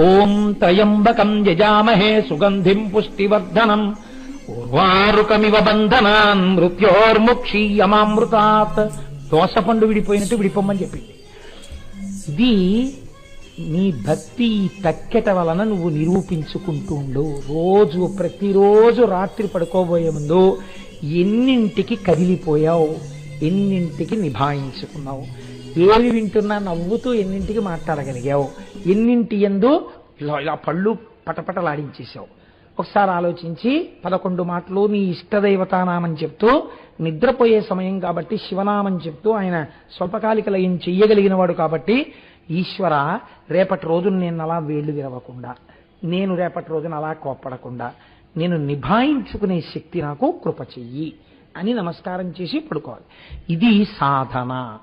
ఓం త్రయంబకం యజామహే సుగంధిం పుష్టివర్ధనం. ఉర్వారుకమివ బంధనాన్ మృత్యోర్ముక్షీయమామృతాత్. దోసపండు విడిపోయినట్టు విడిపోమని చెప్పింది. ఇది నీ భక్తి తక్కెట వలన నువ్వు నిరూపించుకుంటూ ఉండు. రోజు ప్రతిరోజు రాత్రి పడుకోబోయే ముందు ఎన్నింటికి కదిలిపోయావు? ఎన్నింటికి నిభాయించుకున్నావు? ఏవి వింటున్నా నవ్వుతూ ఎన్నింటికి మాట్లాడగలిగావు? ఎన్నింటి ఎందు ఇలా ఇలా పళ్ళు పటపటలాడించేశావు? ఒకసారి ఆలోచించి పదకొండు మాటలు నీ ఇష్టదైవతానామం చెప్తూ నిద్రపోయే సమయం కాబట్టి శివనామం చెప్తూ ఆయన స్వల్పకాలిక లయం చెయ్యగలిగిన వాడు కాబట్టి ఈశ్వర రేపటి రోజున నేను అలా వేళ్ళు విరవకుండా నేను రేపటి రోజున అలా కోప్పడకుండా నేను నిభాయించుకునే శక్తి నాకు కృప చెయ్యి అని నమస్కారం చేసి పడుకోవాలి. ఇది సాధన.